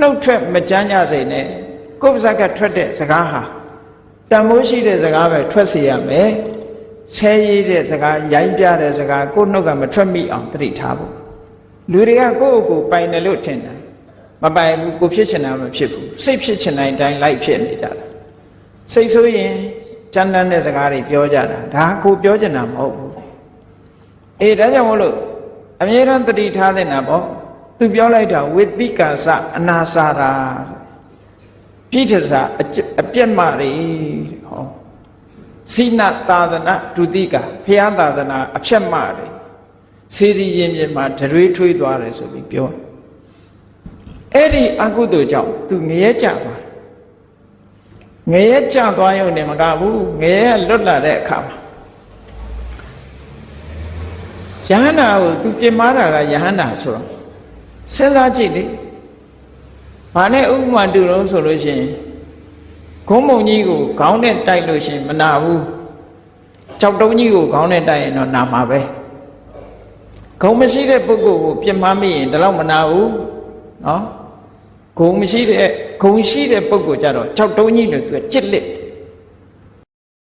နှုတ်ထွက်မကြမ်းကြစိနဲ့ကိုယ်ပါဇက်ကထွက်တဲ့စကားဟာတန်မိုးရှိတဲ့စကားပဲထွက်စေရမယ်ဆဲရည်တဲ့စကားရိုင်းပြတဲ့စကားကိုယ်နှုတ်ကမထွက်မိအောင်သတိထားဖို့လူတွေကကိုယ့်ကိုယ်ပိုင်တယ်လို့ထင်တယ်မပိုင်ဘူးကိုဖြစ်ချင်တာမဖြစ်ဘူးစိတ်ဖြစ်ချင်တဲ့အတိုင်းလိုက်ဖြစ်နေကြတာစိတ်ဆိုရင်ကြမ်းတမ်းတဲ့စကားတွေပြောကြတာဒါကိုပြောချင်တာမဟုတ်ဘူးအေးဒါကြောင့်မို့လို့အမြဲတမ်းသတိထားတဲ့နာပေါ့ သူပြောလိုက်တာဝိသိကာစအနာစာရာပြိဋ္ဌစာအကျအပြက်မတွေတဲ့ဟောစိနသာသနာဒုတိကဖျားသာသနာအဖြက်မတွေစေတီရင်ပြင်မှာဒရွေးထွေးသွားတယ်ဆိုပြီးပြောတယ်အဲ့ဒီအကုသိုလ်ကြောင့်သူငရဲကြသွားတယ်ငရဲကြသွားရုံနဲ့မကဘူးငရဲကလွတ်လာတဲ့အခါမှာယဟန္တာကိုသူပြင်မာတာကယဟန္တာဆိုတော့ စဉ်းစားကြည့်လေဘာနဲ့ဥပမာတူတော့ဆိုလို့ရှိရင်ဂုံးမုံကြီးကိုခေါင်းနဲ့တိုက်လို့ရှိရင်မနာဘူးကြောက်တုံးကြီးကိုခေါင်းနဲ့တိုက်ရင်တော့နာမှာပဲဂုံမရှိတဲ့ပုဂ္ဂိုလ်ကိုပြင်မာမိရင်ဒါတော့မနာဘူးနော်ဂုံမရှိတဲ့ဂုံရှိတဲ့ပုဂ္ဂိုလ်ကြတော့ကြောက်တုံးကြီးလို့သူကကြစ်လက်တယ်